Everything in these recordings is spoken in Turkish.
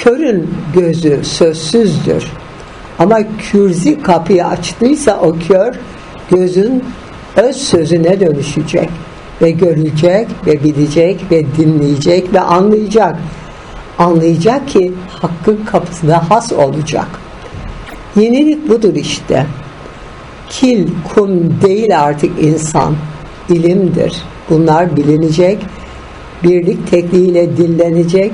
Körün gözü sözsüzdür. Ama kürzi kapıyı açtıysa o kör gözün öz sözüne dönüşecek ve görecek ve bilecek ve dinleyecek ve anlayacak. Anlayacak ki hakkın kapısına has olacak. Yenilik budur işte. Kil, kum değil artık insan. ilimdir. Bunlar bilinecek. Birlik tekniğiyle dillenecek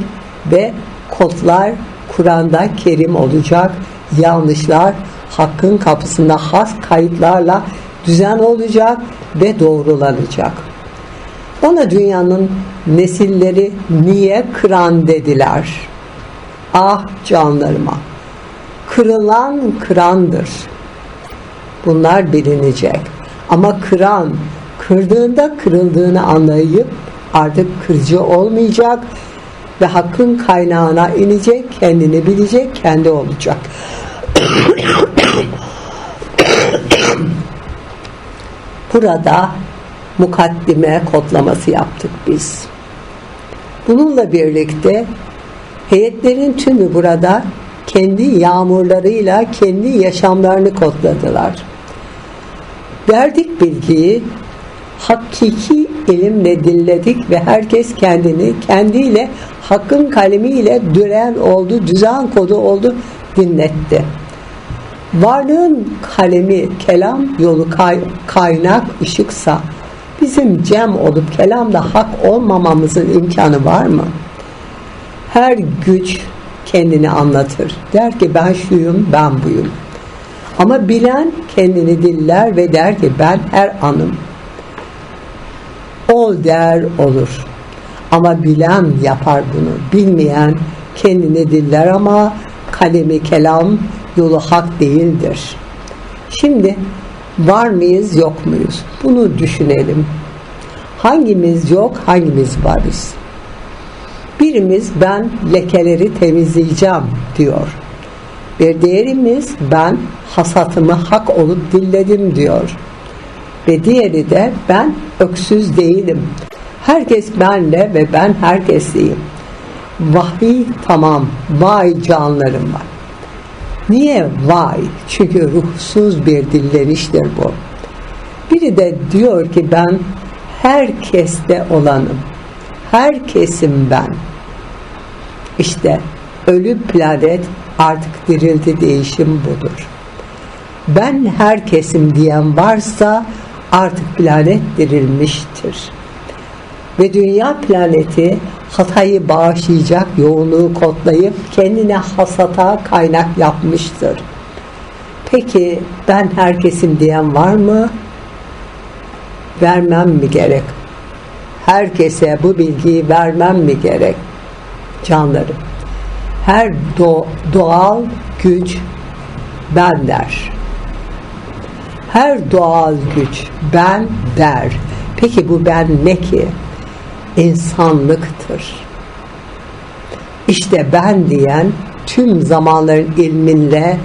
ve kodlar Kur'an'da kerim olacak. Yanlışlar hakkın kapısında has kayıtlarla düzen olacak ve doğrulanacak. Ona dünyanın nesilleri niye kıran dediler. Ah canlarıma! Kırılan kırandır. Bunlar bilinecek. Ama kıran, kırdığında kırıldığını anlayıp artık kırıcı olmayacak ve hakkın kaynağına inecek, kendini bilecek, kendi olacak. Burada mukaddime kodlaması yaptık biz. Bununla birlikte heyetlerin tümü burada kendi yağmurlarıyla kendi yaşamlarını kodladılar. Verdik bilgiyi, hakiki ilimle dinledik ve herkes kendini kendiyle hakkın kalemiyle düren oldu, düzen kodu oldu, dinletti. Varlığın kalemi, kelam yolu kay, kaynak, ışıksa bizim cem olup kelamda hak olmamamızın imkanı var mı? Her güç kendini anlatır. Der ki ben şuyum, ben buyum. Ama bilen kendini diller ve der ki ben her anım. Ol der olur. Ama bilen yapar bunu. Bilmeyen kendini diller ama kalemi kelam yolu hak değildir. Şimdi var mıyız yok muyuz? Bunu düşünelim. Hangimiz yok, hangimiz varız? Birimiz ben lekeleri temizleyeceğim diyor. Bir diğerimiz ben hasatımı hak olup dilledim diyor. Ve diğeri de ben öksüz değilim. Herkes benle ve ben herkesliyim. Vahiy tamam, vay canlarım var. Niye vay? Çünkü ruhsuz bir dilleniştir bu. Biri de diyor ki ben herkeste olanım. Herkesim ben. İşte ölü planet artık dirildi değişim budur. Ben herkesim diyen varsa artık planet dirilmiştir. Ve dünya planeti hatayı bağışlayacak yoğunluğu kodlayıp kendine hasata kaynak yapmıştır. Peki ben herkesim diyen var mı? Vermem mi gerek? Herkese bu bilgiyi vermem mi gerek? Canlarım. Her do doğal güç ben der. Her doğal güç ben der. Peki bu ben ne ki? insanlıktır. İşte ben diyen tüm zamanların ilminle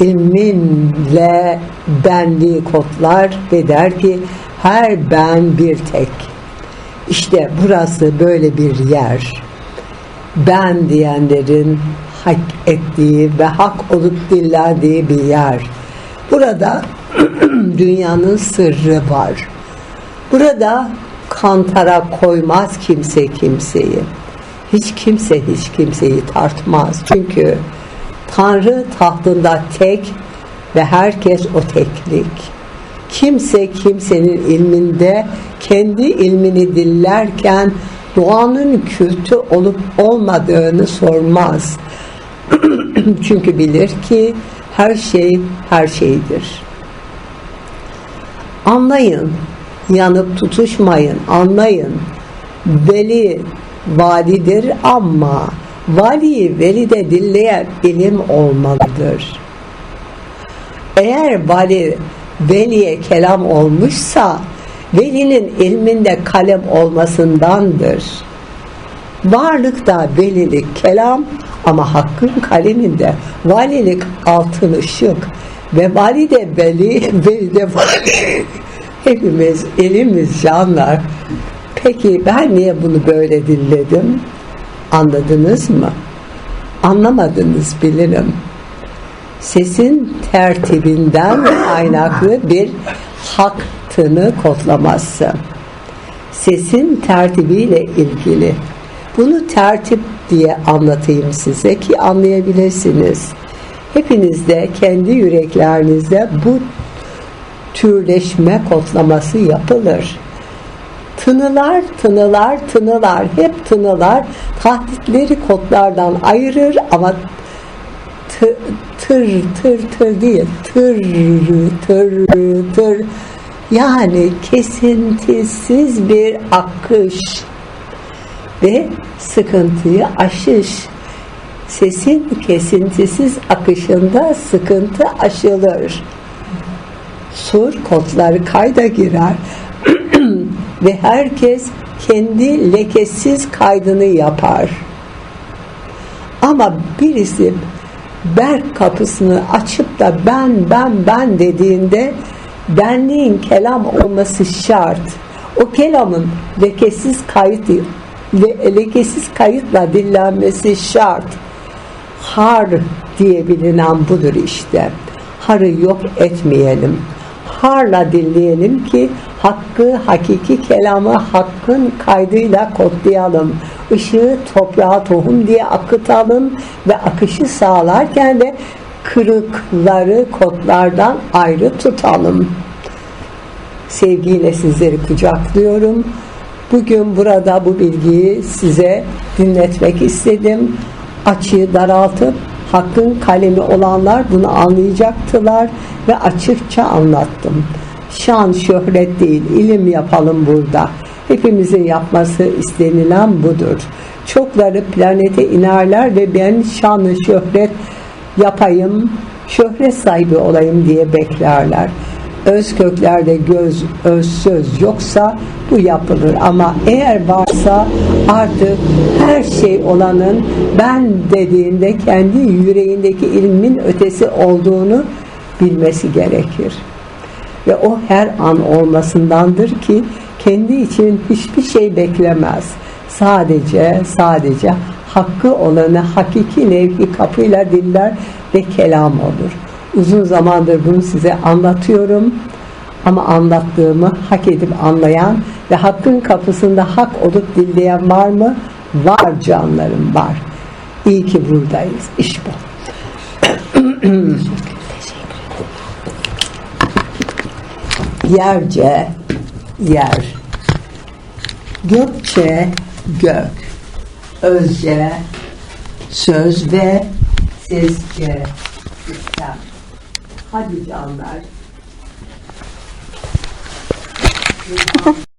ilminle benliği kodlar ve der ki her ben bir tek. İşte burası böyle bir yer. Ben diyenlerin hak ettiği ve hak olup dillendiği bir yer. Burada dünyanın sırrı var. Burada kantara koymaz kimse kimseyi. Hiç kimse hiç kimseyi tartmaz. Çünkü Tanrı tahtında tek ve herkes o teklik. Kimse kimsenin ilminde kendi ilmini dillerken doğanın kötü olup olmadığını sormaz. Çünkü bilir ki her şey her şeydir. Anlayın yanıp tutuşmayın, anlayın. Veli validir ama vali veli de dinleyen ilim olmalıdır. Eğer vali veliye kelam olmuşsa velinin ilminde kalem olmasındandır. Varlıkta velilik kelam ama hakkın kaleminde valilik altın ışık ve vali de veli, veli de vali Hepimiz elimiz canlar. Peki ben niye bunu böyle dinledim? Anladınız mı? Anlamadınız bilirim. Sesin tertibinden kaynaklı bir hak tını kodlaması. Sesin tertibiyle ilgili. Bunu tertip diye anlatayım size ki anlayabilirsiniz. Hepiniz de kendi yüreklerinizde bu türleşme kodlaması yapılır. Tınılar, tınılar, tınılar, hep tınılar tahditleri kodlardan ayırır ama tı- tır tır tır değil, tır tır tır yani kesintisiz bir akış ve sıkıntıyı aşış. Sesin kesintisiz akışında sıkıntı aşılır. Sur kodları kayda girer ve herkes kendi lekesiz kaydını yapar. Ama birisi berk kapısını açıp da ben ben ben dediğinde benliğin kelam olması şart. O kelamın lekesiz kayıt le- lekesiz kayıtla dinlenmesi şart. Har diye bilinen budur işte. Harı yok etmeyelim. Harla dinleyelim ki hakkı, hakiki kelamı hakkın kaydıyla kodlayalım. Işığı toprağa tohum diye akıtalım ve akışı sağlarken de kırıkları kodlardan ayrı tutalım. Sevgiyle sizleri kucaklıyorum. Bugün burada bu bilgiyi size dinletmek istedim. Açığı daraltıp hakkın kalemi olanlar bunu anlayacaktılar ve açıkça anlattım. Şan, şöhret değil, ilim yapalım burada. Hepimizin yapması istenilen budur. Çokları planete inerler ve ben şanı şöhret yapayım, şöhret sahibi olayım diye beklerler. Öz köklerde göz, öz söz yoksa bu yapılır ama eğer varsa artık her şey olanın ben dediğinde kendi yüreğindeki ilmin ötesi olduğunu bilmesi gerekir. Ve o her an olmasındandır ki kendi için hiçbir şey beklemez. Sadece sadece hakkı olanı hakiki nevki kapıyla diller ve kelam olur. Uzun zamandır bunu size anlatıyorum ama anlattığımı hak edip anlayan ve hakkın kapısında hak olup dinleyen var mı? Var canlarım var. İyi ki buradayız. İş bu. Yerce yer. Gökçe gök. Özce söz ve sistem. Hadi canlar.